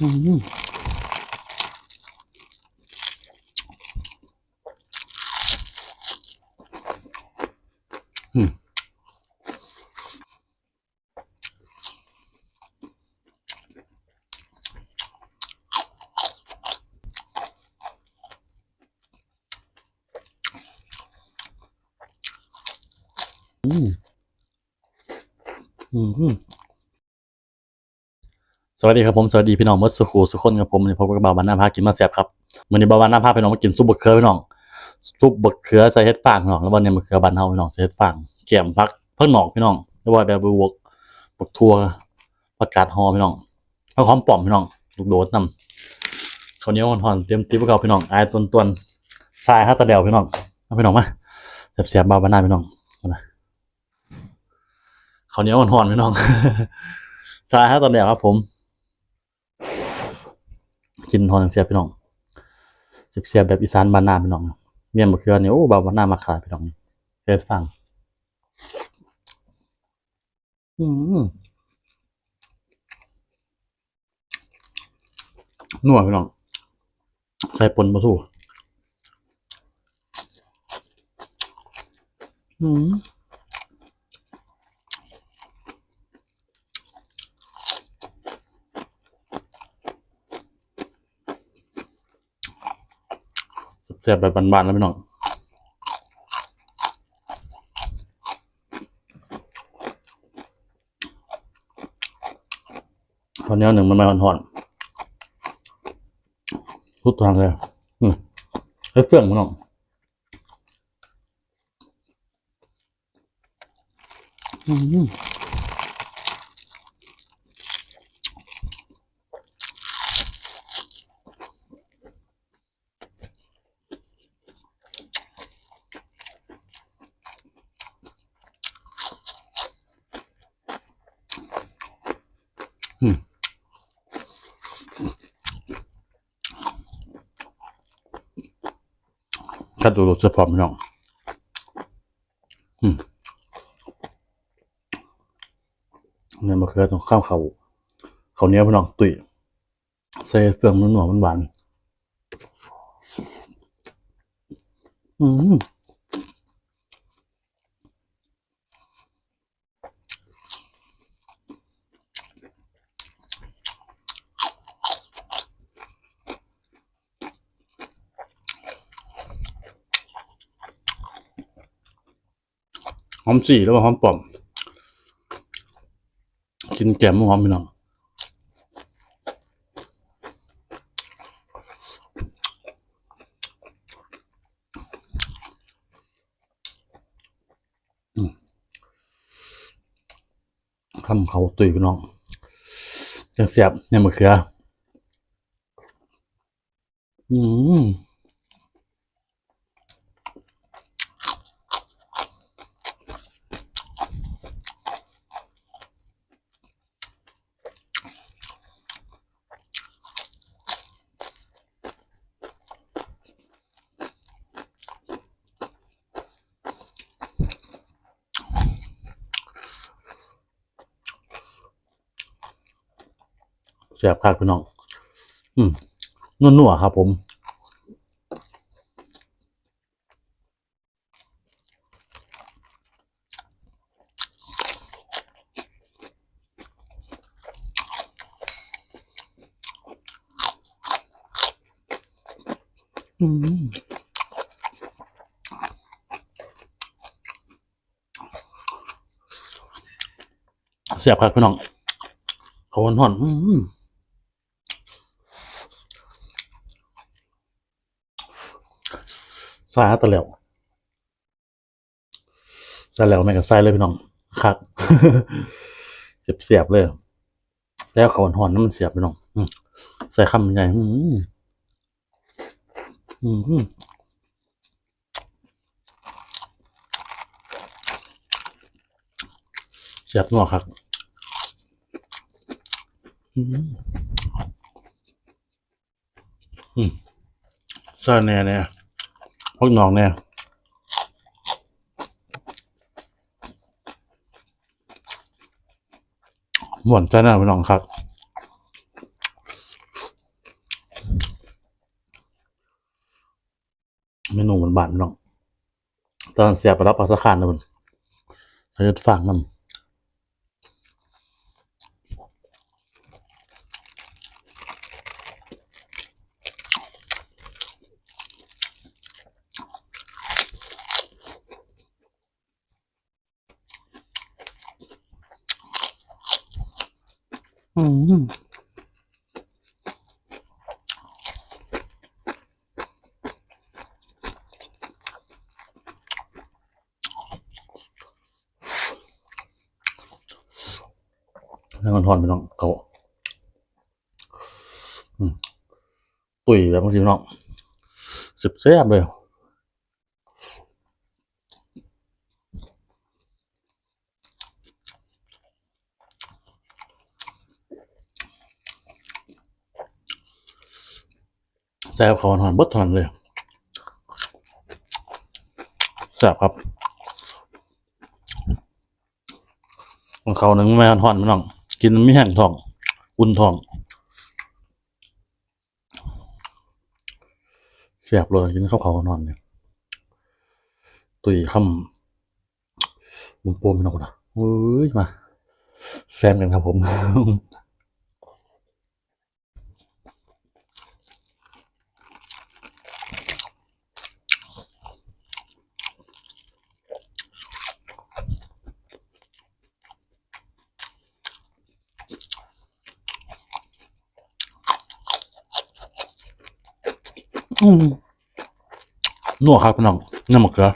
อืมอืมอืมอืม สวัสดีครับผมสวัสดีพี่น้องมดสุขูสุขคนกับผมวันนี้พบกับบ่าวบานหน้าพากินมาแซ่บครับมื้อนี้บ่าวบานหน้าพาพี่น้องมากินซุปบะเขือพี่น้องซุปบะเขือใส่เห็ดฟางพี่น้องแล้ววันนี้บะเขือบานเฮาพี่น้องใส่เห็ดฟางแกมผักผักหนอกพี่น้องแล้วว่าแบบวกบักทัวผักกาดฮอพี่น้องผักหอมปอมพี่น้องลูกโดดนำข้าวเหนียวห่อนๆเตรียมติ๊บกับพี่น้องอายตวนๆทรายฮัตตะเดวพี่น้องเอาพี่น้องมาแซ่บๆบ่าวบานหน้าพี่น้องเอานะข้าวเหนียวห่อนๆพี่น้องทรายฮัตตะเดวครับผม กินทอนเสียพี่น้องเสียแบบอีสานบ้านนาพี่น้องเมียมะเขือเนี่ยโอ้บาวบ้านนามาขายพี่น้องเสียฟังอืมนัวพี่น้องใส่ปนมาสู้อืมเสียบแบบบานๆแล้วพี่น้องตอนนี้หนึ่งมันมาหอนๆทุกทางเลยอืมเฮ้ยเฟื่องพี่น้องอืม กัดดูรสพร้อมพี่น้องอืมเนี่ยมะเขือต้องข้าวเขาเขาเนี้ยพี่น้องตุยใส่เฟืองนุ่นๆหวานอืม หอมสีแล้วก็หอมปอม กินแกมหอมพี่น้องอืมคำเขาตุยพี่น้องจังเสียบเนี่ยมะเขือ อืม เสียบคักพี่น้อง อืมนัวๆครับผมอืมเสียบคักพี่น้องเขาหอนๆอืมใส่ ฮะตะเหลวใส่แล้วแม่งก็ใส่เลยพี่น้องคักเสียบเสียบๆเลยแล้วเขาห่อนๆน้ำมันเสียบพี่น้องใส่คำใหญ่อืมเสียบนัวครับอืมอืมใส่แน่เนี่ย พวกน้องเนี่ยหวานจ้หน้าพี่น้องครับเมนูมันบานน้อง ตอนเสียไปรับอาสาคานนะมันเขาจะฝากมัน แล้วมันทอนพี่น้องเขาตุ๋ยแบบบางทีน้องสิบแซ่บเลย แซ่บเขาหอนบดทอนเลยแซ่บครับของเขาหนึ่งไม่หอนไม่น้อง กินไม่แห้งท้อง อุ่นท้องแซ่บเลยกินข้าวเขานอนเนี่ยตุยคำมุมโปมพี่น้องนะเฮ้ยมาแซมกันครับผม อืมนัวครับพี่น้องน้ำมะเขือ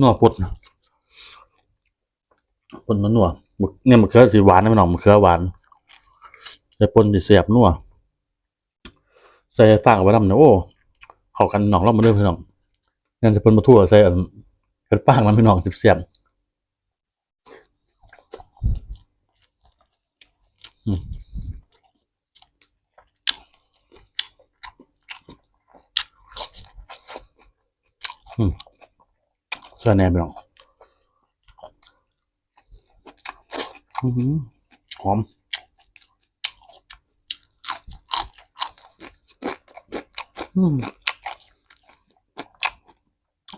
นัวปดนะปนมันนัวหมึกเนี่ยมะเขือสีหวานนะพี่น้องมะเขือหวานใส่ปนสีเสียบนัวใส่ฟางเอาไว้ำเนี่ยโอ้เข้ากันหนองเรามาเรื่อยพี่น้องงั้นจะปนมาทั่วใส่เป็นฟางมันพี่น้องสิบเสียบอืม เส่แหนมพี่น้องอื้อหือหอมอืม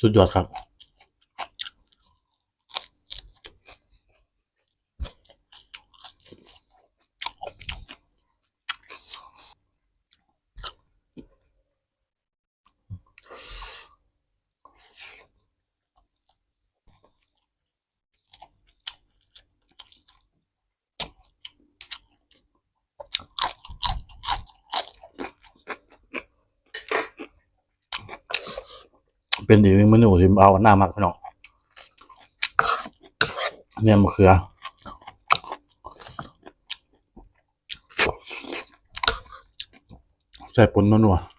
สุดยอดครับ เป็นอีกหนึ่งเมนูที่เอาหน้ามากพี่น้องเนี่ยมะเขือใส่ปนนัวๆ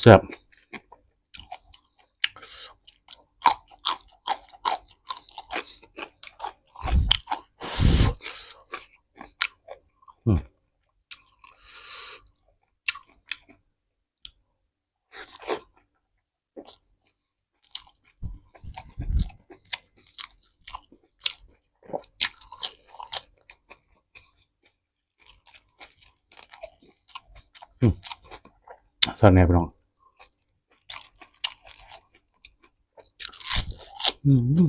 แซ่บ ใส่แนมพี่น้องอืม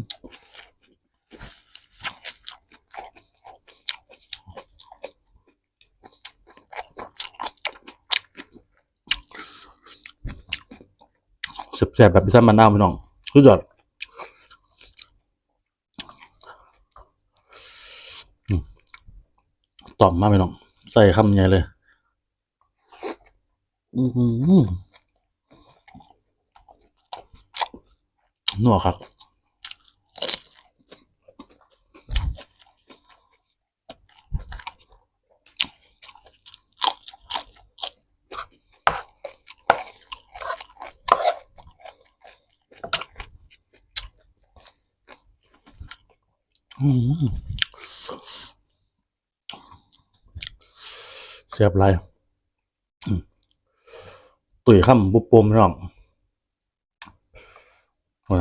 แซ่บแบบพิซซ่ามะนาวพี่น้องสุดยอดต่อมมากพี่น้อง ใส่คำใหญ่เลย อือหือนัวครับเสียบไร ตุ๋ยคำบุบปมพี่น้อง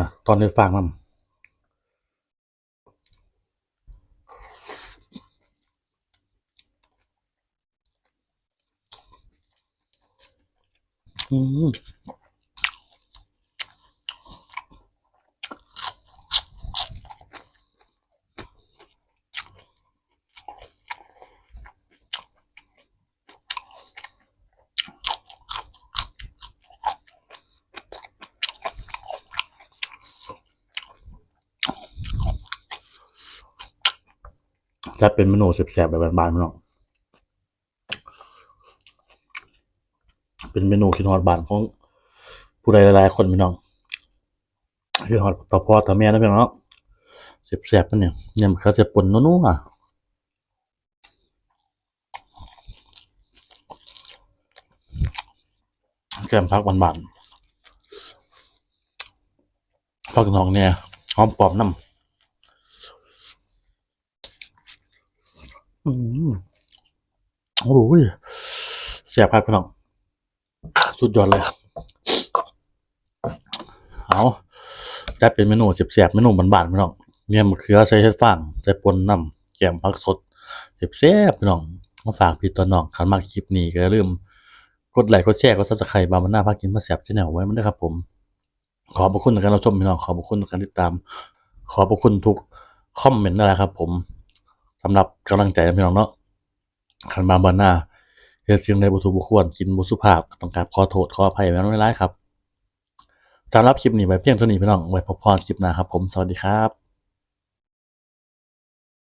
นะตอนได้ฟังมันอืม จะเป็นเมนูแสบๆแบบบานๆพี่น้องเป็นเมนูคิดฮอดบานของผู้ใดหลายๆคนพี่น้องคิดฮอดต่อพ่อต่อแม่นะพี่น้องเนาะแซ่บๆนั่นเนี่ยยำเขาจะปนนัวๆอะแกมพักบานๆพักน้องเนี่ยหอมปอมน้ำ อืมโอ้ยแซ่บครับพี่น้อง สุดยอดเลย เอาได้เป็นเมนูเสียบๆเมนูบานๆพี่น้องเนี่ยมะเขือใส่เห็ดฟางใส่ปนน้ำแกมผักสดเสียบๆพี่น้องมาฝากพี่ตัวน้องคันมากคลิปนี้ก็อย่าลืม กดไลค์กดแชร์กดซับสไครต์บามันหน้าพากินมาแซ่บชแนลไว้มันด้วยครับผม ขอบพระคุณในการรับชมพี่น้องขอบพระคุณในการติดตาม ขอบพระคุณทุกคอมเมนต์นะครับผม สำหรับกำลังใจนะพี่น้องเนาะคันมาบานหน้าเฮ็ดสิ่งใดบ่ถูกบ่ควรกินบ่สุภาพต้องกราบขอโทษขออภัยไว้น้อยครับสำหรับคลิปนี้ไว้เพียงเท่านี้พี่น้องไว้พบพรคลิปหน้าครับผมสวัสดีครับ